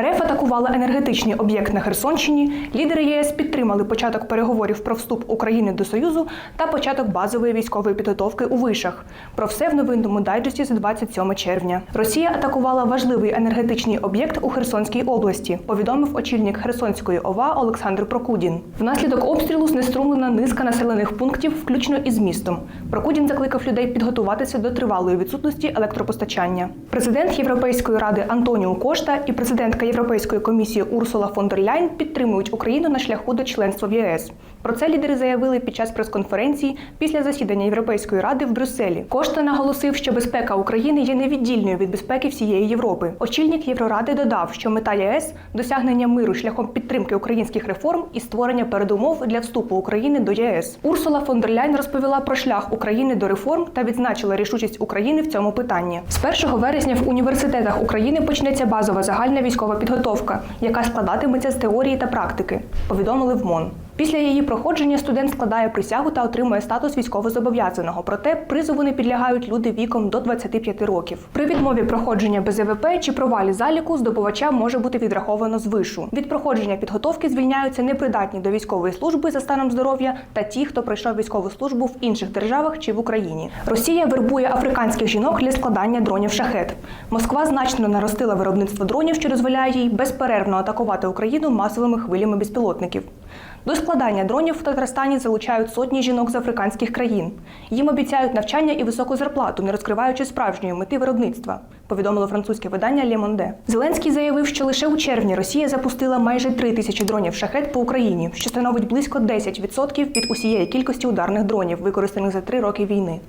РФ атакувала енергетичний об'єкт на Херсонщині. Лідери ЄС підтримали початок переговорів про вступ України до Союзу та початок базової військової підготовки у вишах. Про все в новинному дайджесті за 27 червня. Росія атакувала важливий енергетичний об'єкт у Херсонській області. Повідомив очільник Херсонської ОВА Олександр Прокудін. Внаслідок обстрілу знеструмлена низка населених пунктів, включно із містом. Прокудін закликав людей підготуватися до тривалої відсутності електропостачання. Президент Європейської ради Антоніо Кошта і президентка Європейської комісії Урсула фон дер Ляйн підтримують Україну на шляху до членства в ЄС. Про це лідери заявили під час прес-конференції після засідання Європейської ради в Брюсселі. Кошта наголосив, що безпека України є невіддільною від безпеки всієї Європи. Очільник Євроради додав, що мета ЄС досягнення миру шляхом підтримки українських реформ і створення передумов для вступу України до єС. Урсула фон дер Ляйн розповіла про шлях України до реформ та відзначила рішучість України в цьому питанні. З 1 вересня в університетах України почнеться базова загальна військова підготовка, яка складатиметься з теорії та практики. Повідомили в МОН. Після її проходження студент складає присягу та отримує статус військовозобов'язаного. Проте призову не підлягають люди віком до 25 років. При відмові проходження без ЕВП чи провалі заліку здобувача може бути відраховано з вишу. Від проходження підготовки звільняються непридатні до військової служби за станом здоров'я та ті, хто пройшов військову службу в інших державах чи в Україні. Росія вербує африканських жінок для складання дронів шахет. Москва значно наростила виробництво дронів, що дозволяє їй безперервно атакувати Україну масовими хвилями безпілотників. До складання дронів в Татарстані залучають сотні жінок з африканських країн. Їм обіцяють навчання і високу зарплату, не розкриваючи справжньої мети виробництва. Повідомило французьке видання Le Зеленський заявив, що лише у червні Росія запустила майже три тисячі дронів шахет по Україні, що становить близько 10% від усієї кількості ударних дронів, використаних за три роки війни.